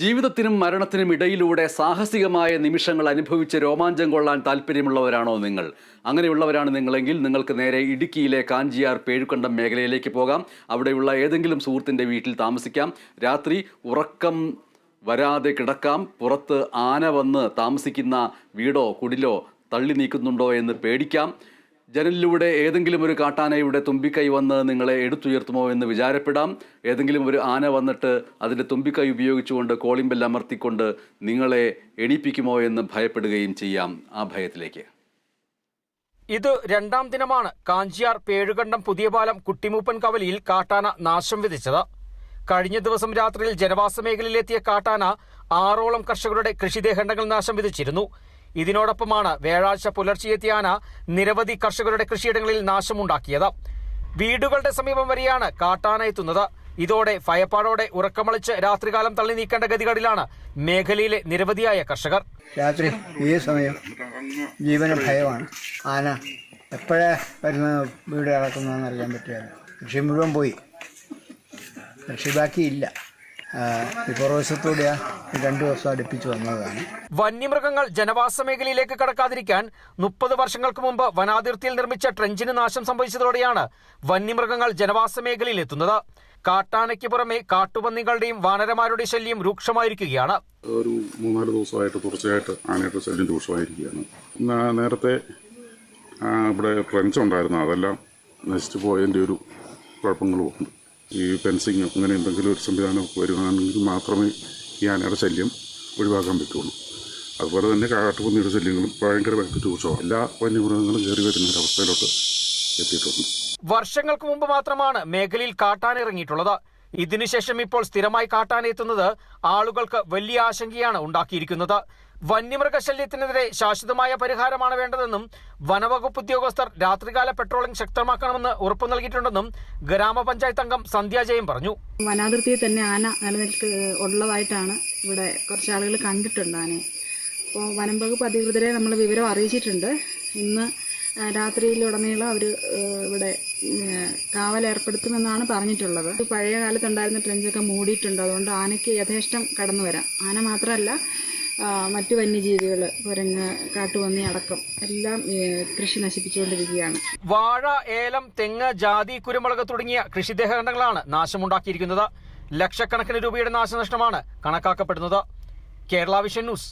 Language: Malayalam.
ജീവിതത്തിനും മരണത്തിനും ഇടയിലൂടെ സാഹസികമായ നിമിഷങ്ങൾ അനുഭവിച്ച് രോമാഞ്ചം കൊള്ളാൻ താല്പര്യമുള്ളവരാണോ നിങ്ങൾ? അങ്ങനെയുള്ളവരാണ് നിങ്ങളെങ്കിൽ നിങ്ങൾക്ക് നേരെ ഇടുക്കിയിലെ കാഞ്ചിയാർ പേഴുക്കണ്ടം മേഖലയിലേക്ക് പോകാം. അവിടെയുള്ള ഏതെങ്കിലും സുഹൃത്തിന്റെ വീട്ടിൽ താമസിക്കാം. രാത്രി ഉറക്കം വരാതെ കിടക്കാം. പുറത്ത് ആന വന്ന് താമസിക്കുന്ന വീടോ കുടിലോ തള്ളി നീക്കുന്നുണ്ടോ എന്ന് പേടിക്കാം. ജനലിലൂടെ ഏതെങ്കിലും ഒരു കാട്ടാനയുടെ തുമ്പിക്കൈ വന്ന് നിങ്ങളെ എടുത്തുയർത്തുമോ എന്ന് വിചാരപ്പെടാം. ഏതെങ്കിലും ഒരു ആന വന്നിട്ട് അതിന്റെ തുമ്പിക്കൈ ഉപയോഗിച്ചുകൊണ്ട് കോളിംഗ് ബെൽ അമർത്തിക്കൊണ്ട് നിങ്ങളെ എണീപ്പിക്കുമോ എന്ന് ഭയപ്പെടുകയും ചെയ്യാം ആ ഭയത്തിലേക്ക്. ഇത് രണ്ടാം ദിനമാണ് കാഞ്ചിയാർ പേഴുകണ്ടം പുതിയപാലം കുട്ടിമൂപ്പൻ കവലിയിൽ കാട്ടാന നാശം വിധിച്ചത് കഴിഞ്ഞ ദിവസം രാത്രിയിൽ ജനവാസ മേഖലയിലെത്തിയ കാട്ടാന ആറോളം കർഷകരുടെ കൃഷിദേഹണ്ടങ്ങൾ നാശം വിധിച്ചിരുന്നു ഇതിനോടൊപ്പമാണ് വ്യാഴാഴ്ച പുലർച്ചെത്തിയ ആന നിരവധി കർഷകരുടെ കൃഷിയിടങ്ങളിൽ നാശമുണ്ടാക്കിയത്. വീടുകളുടെ സമീപം വരെയാണ് കാട്ടാന എത്തുന്നത്. ഇതോടെ ഭയപ്പാടോടെ ഉറക്കമളിച്ച് രാത്രികാലം തള്ളി നീക്കേണ്ട ഗതികളിലാണ് മേഖലയിലെ നിരവധിയായ കർഷകർ. രാത്രി ഈ സമയം ജീവന ഭയമാണ്. ആന എപ്പോഴാ വരുന്ന വീട് ഇളക്കുന്നതെന്ന് അറിയാൻ പറ്റുകയാണ് കൃഷി മുഴുവൻ പോയി. കൃഷി ബാക്കിയില്ല. രണ്ടു വർഷം അടുപ്പിച്ച് വന്നതാണ്. വന്യമൃഗങ്ങൾ ജനവാസ മേഖലയിലേക്ക് കടക്കാതിരിക്കാൻ മുപ്പത് വർഷങ്ങൾക്ക് മുമ്പ് വനാതിർത്തിയിൽ നിർമ്മിച്ച ട്രെഞ്ചിന് നാശം സംഭവിച്ചതോടെയാണ് വന്യമൃഗങ്ങൾ ജനവാസ മേഖലയിൽ എത്തുന്നത്. കാട്ടാനയ്ക്ക് പുറമെ കാട്ടുപന്നികളുടെയും വാനരമാരുടെയും ശല്യം രൂക്ഷമായിരിക്കുകയാണ്. ഒരു മൂന്നാൽ ദിവസമായിട്ട് തുടർച്ചയായിട്ട് ആനയുടെ ശല്യം രൂക്ഷമായിരിക്കുകയാണ്. നേരത്തെ ഇവിടെ ട്രെഞ്ച് ഉണ്ടായിരുന്നു. അതെല്ലാം നശിച്ചു പോയതിന്റെ ഒരു കുഴപ്പങ്ങളുമുണ്ട് ഈ ഫെൻസിങ് അങ്ങനെ എന്തെങ്കിലും ഒരു സംവിധാനമൊക്കെ വരുവാണെങ്കിൽ മാത്രമേ ഈ ആനയുടെ ശല്യം ഒഴിവാക്കാൻ പറ്റുള്ളൂ. അതുപോലെ തന്നെ കാട്ടുപന്നിയുടെ ശല്യങ്ങളും ഭയങ്കരമായിട്ട് രൂക്ഷമാണ്. എല്ലാ വന്യമൃഗങ്ങളും കയറി വരുന്ന ഒരവസ്ഥയിലോട്ട് എത്തിയിട്ടുണ്ട്. വർഷങ്ങൾക്ക് മുമ്പ് മാത്രമാണ് മേഖലയിൽ കാട്ടാൻ ഇറങ്ങിയിട്ടുള്ളത്. ഇതിനുശേഷം ഇപ്പോൾ സ്ഥിരമായി കാട്ടാനെത്തുന്നത് ആളുകൾക്ക് വലിയ ആശങ്കയാണ് ഉണ്ടാക്കിയിരിക്കുന്നത്. വന്യമൃഗശല്യത്തിനെതിരെ ശാശ്വതമായ പരിഹാരമാണ് വേണ്ടതെന്നും വനവകുപ്പ് ഉദ്യോഗസ്ഥർ രാത്രികാല പെട്രോളിംഗ് ശക്തമാക്കണമെന്ന് ഉറപ്പു നൽകിയിട്ടുണ്ടെന്നും ഗ്രാമപഞ്ചായത്ത് അംഗം സന്ധ്യാജയം പറഞ്ഞു. വനാതിർത്തിയിൽ തന്നെ ആന നിലനിൽക്ക് ഉള്ളതായിട്ടാണ് ഇവിടെ കുറച്ച് ആളുകൾ കണ്ടിട്ടുണ്ട് ആനയെ. അപ്പോൾ വനം വകുപ്പ് അധികൃതരെ നമ്മൾ വിവരം അറിയിച്ചിട്ടുണ്ട്. ഇന്ന് രാത്രിയിലുടനീളം അവർ ഇവിടെ കാവൽ ഏർപ്പെടുത്തുമെന്നാണ് പറഞ്ഞിട്ടുള്ളത്. പഴയ കാലത്തുണ്ടായിരുന്ന ട്രെഞ്ചൊക്കെ മൂടിയിട്ടുണ്ട്. അതുകൊണ്ട് ആനയ്ക്ക് യഥേഷ്ടം കടന്നു വരാം. ആന മാത്രമല്ല മറ്റു വന്യജീവികൾ കുരങ്ങ് കാട്ടുപന്നി അടക്കം എല്ലാം കൃഷി നശിപ്പിച്ചുകൊണ്ടിരിക്കുകയാണ്. വാഴ ഏലം തെങ്ങ് ജാതി കുരുമുളക് തുടങ്ങിയ കൃഷിദേഹഖണ്ഡങ്ങളാണ് നാശമുണ്ടാക്കിയിരിക്കുന്നത്. ലക്ഷക്കണക്കിന് രൂപയുടെ നാശനഷ്ടമാണ് കണക്കാക്കപ്പെടുന്നത്. Kerala vision news